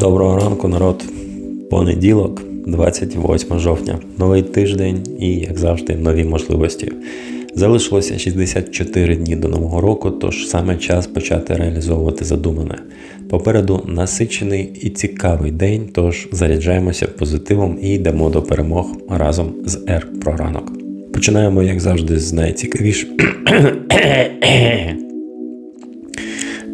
Доброго ранку, народ. Понеділок, 28 жовтня, новий тиждень і, як завжди, нові можливості. Залишилося 64 дні до нового року, тож саме час почати реалізовувати задумане. Попереду насичений і цікавий день, тож заряджаємося позитивом і йдемо до перемог разом з Р про ранок. Починаємо, як завжди, з найцікавішого.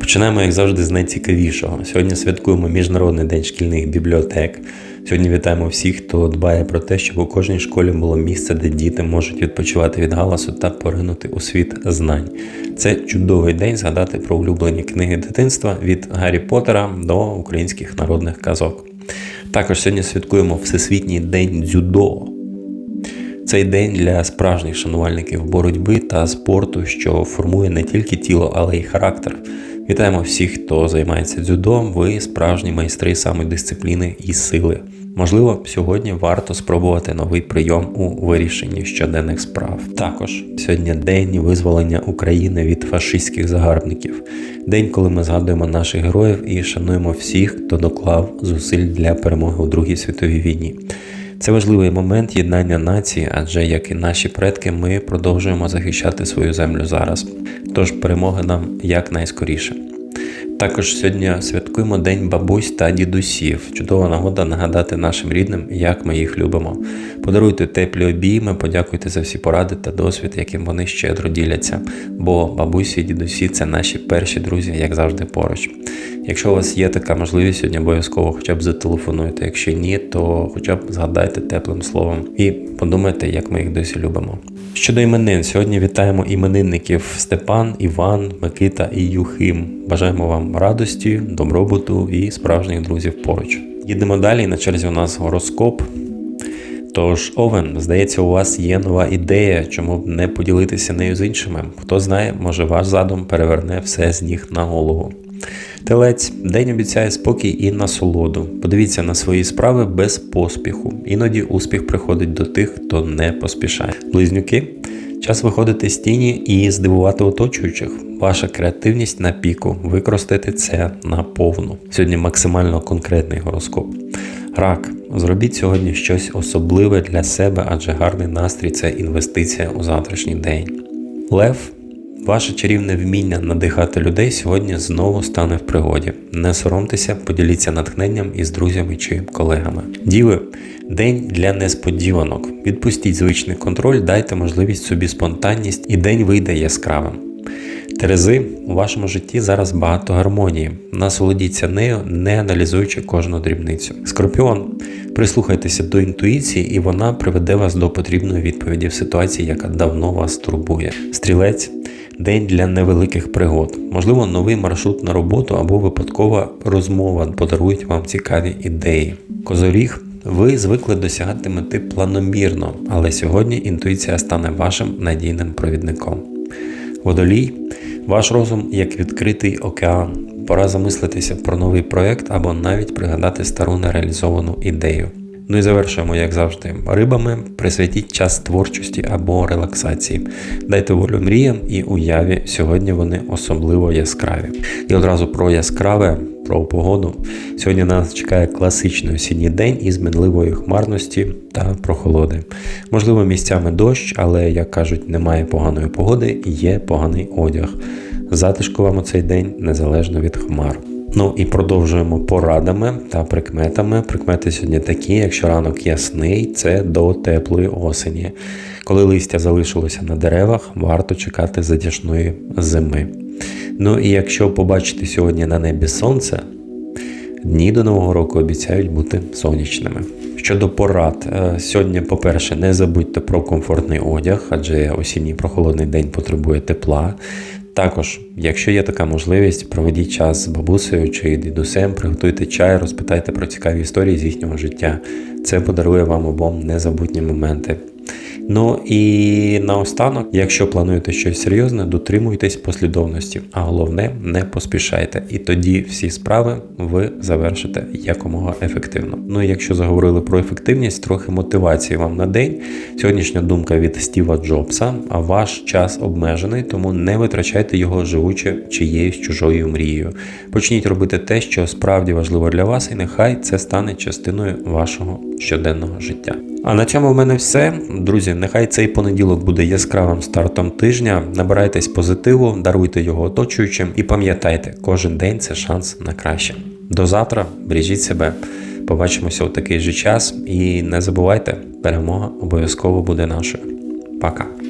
Починаємо, як завжди, з найцікавішого. Сьогодні святкуємо Міжнародний день шкільних бібліотек. Сьогодні вітаємо всіх, хто дбає про те, щоб у кожній школі було місце, де діти можуть відпочивати від галасу та поринути у світ знань. Це чудовий день згадати про улюблені книги дитинства від Гаррі Поттера до українських народних казок. Також сьогодні святкуємо Всесвітній день дзюдо. Цей день для справжніх шанувальників боротьби та спорту, що формує не тільки тіло, але й характер. Вітаємо всіх, хто займається дзюдо. Ви справжні майстри самодисципліни і сили. Можливо, сьогодні варто спробувати новий прийом у вирішенні щоденних справ. Також сьогодні день визволення України від фашистських загарбників, день, коли ми згадуємо наших героїв і шануємо всіх, хто доклав зусиль для перемоги у Другій світовій війні. Це важливий момент єднання нації, адже як і наші предки, ми продовжуємо захищати свою землю зараз. Тож перемоги нам якнайскоріше. Також сьогодні святкуємо День бабусь та дідусів. Чудова нагода нагадати нашим рідним, як ми їх любимо. Подаруйте теплі обійми, подякуйте за всі поради та досвід, яким вони щедро діляться. Бо бабусі і дідусі це наші перші друзі, як завжди, поруч. Якщо у вас є така можливість, сьогодні обов'язково хоча б зателефонуйте. Якщо ні, то хоча б згадайте теплим словом і подумайте, як ми їх досі любимо. Щодо іменин, сьогодні вітаємо іменинників Степан, Іван, Микита і Юхим. Бажаємо вам радості, добробуту і справжніх друзів поруч. Їдемо далі. На черзі у нас гороскоп. Тож, Овен, здається, у вас є нова ідея, чому б не поділитися нею з іншими. Хто знає, може ваш задум переверне все з ніг на голову. Телець, день обіцяє спокій і насолоду. Подивіться на свої справи без поспіху. Іноді успіх приходить до тих, хто не поспішає. Близнюки, час виходити з тіні і здивувати оточуючих. Ваша креативність на піку. Використайте це на повну. Сьогодні максимально конкретний гороскоп. Рак, зробіть сьогодні щось особливе для себе, адже гарний настрій це інвестиція у завтрашній день. Лев. Ваше чарівне вміння надихати людей сьогодні знову стане в пригоді. Не соромтеся, поділіться натхненням із друзями чи колегами. Діви, день для несподіванок. Відпустіть звичний контроль, дайте можливість собі спонтанність, і день вийде яскравим. Терези, у вашому житті зараз багато гармонії. Насолодіться нею, не аналізуючи кожну дрібницю. Скорпіон, прислухайтеся до інтуїції, і вона приведе вас до потрібної відповіді в ситуації, яка давно вас турбує. Стрілець. День для невеликих пригод. Можливо, новий маршрут на роботу або випадкова розмова подарують вам цікаві ідеї. Козоріг, ви звикли досягати мети планомірно, але сьогодні інтуїція стане вашим надійним провідником. Водолій, ваш розум як відкритий океан. Пора замислитися про новий проект або навіть пригадати стару нереалізовану ідею. Ну і завершуємо, як завжди, рибами. Присвятіть час творчості або релаксації. Дайте волю мріям і уяві. Сьогодні вони особливо яскраві. І одразу про яскраве, про погоду. Сьогодні нас чекає класичний осінній день із мінливої хмарності та прохолоди. Можливо, місцями дощ, але, як кажуть, немає поганої погоди, є поганий одяг. Затишку вам у цей день незалежно від хмар. Ну і продовжуємо порадами та прикметами. Прикмети сьогодні такі, якщо ранок ясний, це до теплої осені. Коли листя залишилося на деревах, варто чекати затяжної зими. Ну і якщо побачити сьогодні на небі сонце, дні до Нового року обіцяють бути сонячними. Щодо порад, е, сьогодні, по-перше, не забудьте про комфортний одяг, адже осінній прохолодний день потребує тепла. Також, якщо є така можливість, проведіть час з бабусею чи дідусем, приготуйте чай, розпитайте про цікаві історії з їхнього життя. Це подарує вам обом незабутні моменти. Ну і наостанок, якщо плануєте щось серйозне, дотримуйтесь послідовності, а головне не поспішайте. І тоді всі справи ви завершите якомога ефективно. Ну і якщо заговорили про ефективність, трохи мотивації вам на день. Сьогоднішня думка від Стіва Джобса, а ваш час обмежений, тому не витрачайте його живучи чиєюсь чужою мрією. Почніть робити те, що справді важливо для вас, і нехай це стане частиною вашого щоденного життя. А на цьому в мене все. Друзі, нехай цей понеділок буде яскравим стартом тижня. Набирайтесь позитиву, даруйте його оточуючим і пам'ятайте, кожен день це шанс на краще. До завтра, бережіть себе. Побачимося у такий же час і не забувайте, перемога обов'язково буде нашою. Пока.